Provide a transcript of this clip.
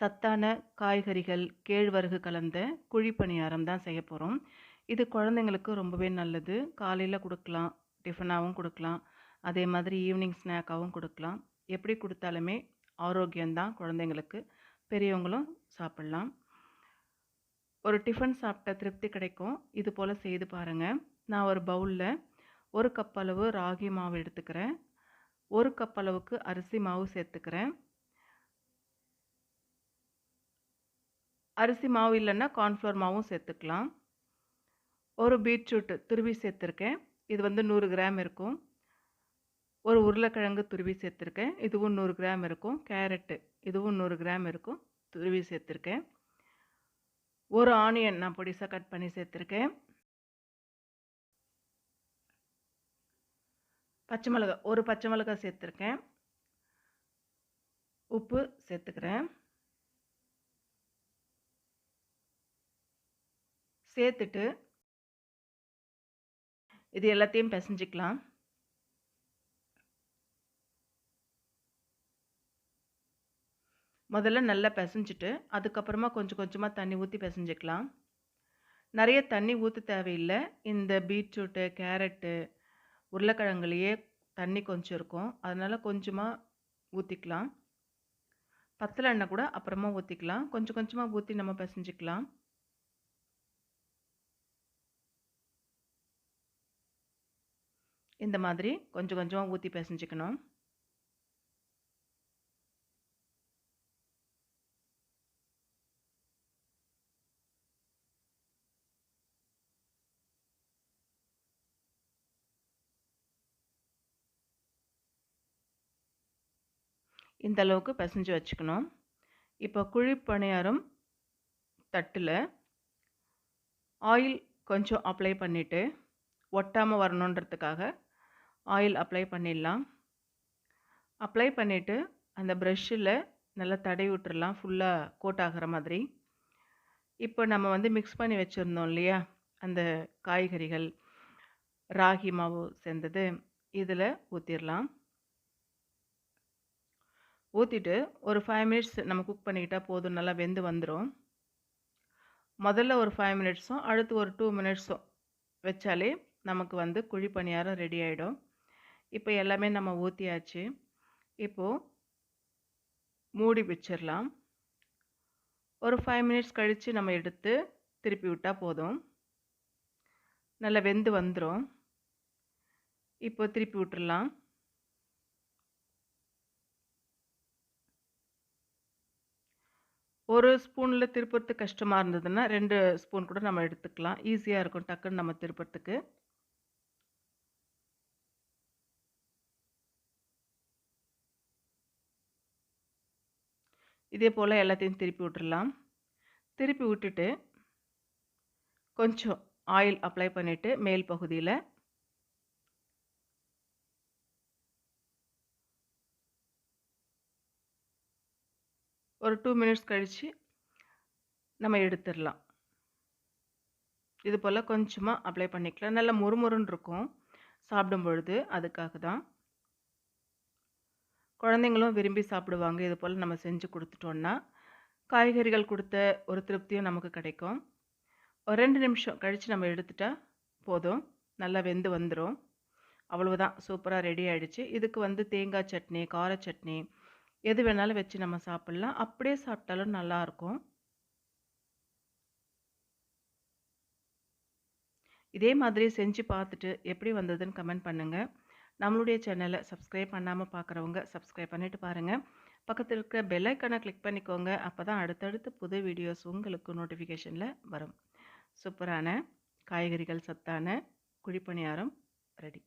சத்தான காய்கறிகள், கேழ்வரகு கலந்த குழி பணியாரம் தான் செய்ய போகிறோம் இது குழந்தைங்களுக்கு ரொம்பவே நல்லது. காலையில் கொடுக்கலாம் டிஃபனாகவும் கொடுக்கலாம் அதே மாதிரி ஈவினிங் ஸ்நாக்காகவும் கொடுக்கலாம் எப்படி கொடுத்தாலுமே ஆரோக்கியம் தான் குழந்தைங்களுக்கு. பெரியவங்களும் சாப்பிட்லாம் ஒரு டிஃபன் சாப்பிட்ட திருப்தி கிடைக்கும். இது போல் செய்து பாருங்கள் நான் ஒரு பவுலில் ஒரு கப் அளவு ராகி மாவு எடுத்துக்கிறேன். ஒரு கப் அளவுக்கு அரிசி மாவு சேர்த்துக்கிறேன். அரிசி மாவு இல்லைன்னா கார்ன்ஃப்ளவர் மாவும் சேர்த்துக்கலாம். ஒரு பீட்ரூட் துருவி சேர்த்துருக்கேன். இது வந்து நூறு கிராம் இருக்கும். ஒரு உருளைக்கிழங்கு துருவி சேர்த்துருக்கேன். இதுவும் நூறு கிராம் இருக்கும். கேரட்டு இதுவும் நூறு கிராம் இருக்கும். துருவி சேர்த்துருக்கேன். ஒரு ஆனியன் நான் பொடிசாக கட் பண்ணி சேர்த்துருக்கேன். பச்சை மிளகா ஒரு பச்சை மிளகா சேர்த்துருக்கேன். உப்பு சேர்த்துக்கிறேன். சேர்த்துட்டு இது எல்லாத்தையும் பிசைஞ்சிக்கலாம். முதல்ல நல்லா பிசைஞ்சிட்டு அதுக்கப்புறமா கொஞ்சம் கொஞ்சமாக தண்ணி ஊற்றி பிசைஞ்சிக்கலாம். நிறைய தண்ணி ஊற்ற தேவையில்லை. இந்த பீட்ரூட்டு, கேரட்டு, உருளைக்கிழங்குலயே தண்ணி கொஞ்சம் இருக்கும். அதனால் கொஞ்சமாக ஊற்றிக்கலாம் பத்தலன்னா கூட அப்புறமா ஊற்றிக்கலாம் கொஞ்சம் கொஞ்சமாக ஊற்றி நம்ம பிசைஞ்சிக்கலாம். இந்த மாதிரி கொஞ்சம் கொஞ்சமாக ஊற்றி பிசைஞ்சிக்கணும் இந்த அளவுக்கு பிசைஞ்சு வச்சுக்கணும். இப்போ குழி பணியாரம் தட்டில் ஆயில் கொஞ்சம் அப்ளை பண்ணிட்டு, ஒட்டாமல் வரணுன்றதுக்காக ஆயில் அப்ளை பண்ணிடலாம். அப்ளை பண்ணிட்டு, அந்த ப்ரெஷ்ஷில் நல்லா தடவி விட்டுறலாம். ஃபுல்லாக கோட் ஆகிற மாதிரி. இப்போ நம்ம வந்து மிக்ஸ் பண்ணி வச்சுருந்தோம் இல்லையா? அந்த காய்கறிகள், ராகி மாவு சேர்ந்தது, இதில் ஊற்றிடலாம் ஊற்றிட்டு ஒரு ஃபைவ் மினிட்ஸ் நம்ம குக் பண்ணிக்கிட்டால் போதும். நல்லா வெந்து வந்துடும் முதல்ல ஒரு ஃபைவ் மினிட்ஸும், அடுத்து ஒரு டூ மினிட்ஸும் வச்சாலே நமக்கு வந்து குழி பணியாரம் ரெடி ஆகிடும் இப்போ எல்லாமே நம்ம ஊற்றியாச்சு இப்போ மூடி வச்சிடலாம் ஒரு ஃபைவ் மினிட்ஸ் கழிச்சு நம்ம எடுத்து திருப்பி விட்டா போதும். நல்லா வெந்து வந்துரும். இப்போ திருப்பி விட்டுறலாம். ஒரு ஸ்பூனில் திருப்புறத்துக்கு கஷ்டமா இருந்ததுன்னா, ரெண்டு ஸ்பூன் கூட நம்ம எடுத்துக்கலாம். ஈஸியாக இருக்கும் டக்குன்னு நம்ம திருப்புறத்துக்கு இதே போல் எல்லாத்தையும் திருப்பி விட்டுறலாம். திருப்பி விட்டுட்டு கொஞ்சம் ஆயில் அப்ளை பண்ணிவிட்டு மேல் பகுதியில் ஒரு டூ மினிட்ஸ் கழித்து நம்ம எடுத்துடலாம் இது போல் கொஞ்சமாக அப்ளை பண்ணிக்கலாம். நல்லா மொறுமொறுன்னு இருக்கும். சாப்பிடும் பொழுது அதுக்காக தான். குழந்தைங்களும் விரும்பி சாப்பிடுவாங்க. இது போல் நம்ம செஞ்சு கொடுத்துட்டோன்னா காய்கறிகள் கொடுத்த ஒரு திருப்தியும் நமக்கு கிடைக்கும். ஒரு ரெண்டு நிமிஷம் கழித்து நம்ம எடுத்துட்டால் போதும். நல்லா வெந்து வந்துடும் அவ்வளவுதான் சூப்பராக ரெடி ஆகிடுச்சு இதுக்கு வந்து தேங்காய் சட்னி, கார சட்னி எது வேணாலும் வச்சு நம்ம சாப்பிட்லாம் அப்படியே சாப்பிட்டாலும் நல்லாயிருக்கும் இதே மாதிரி செஞ்சு பார்த்துட்டு எப்படி வந்ததுன்னு கமெண்ட் பண்ணுங்கள் நம்மளுடைய சேனலை சப்ஸ்கிரைப் பண்ணாமல் பார்க்குறவங்க சப்ஸ்கிரைப் பண்ணிவிட்டு பாருங்கள் பக்கத்தில் இருக்கிற பெல்லைக்கனை கிளிக் பண்ணிக்கோங்க. அப்போ தான் அடுத்தடுத்து புது வீடியோஸ் உங்களுக்கு நோட்டிஃபிகேஷனில் வரும். சூப்பரான காய்கறிகள் சத்தான குழிப்பணியாரம் ரெடி.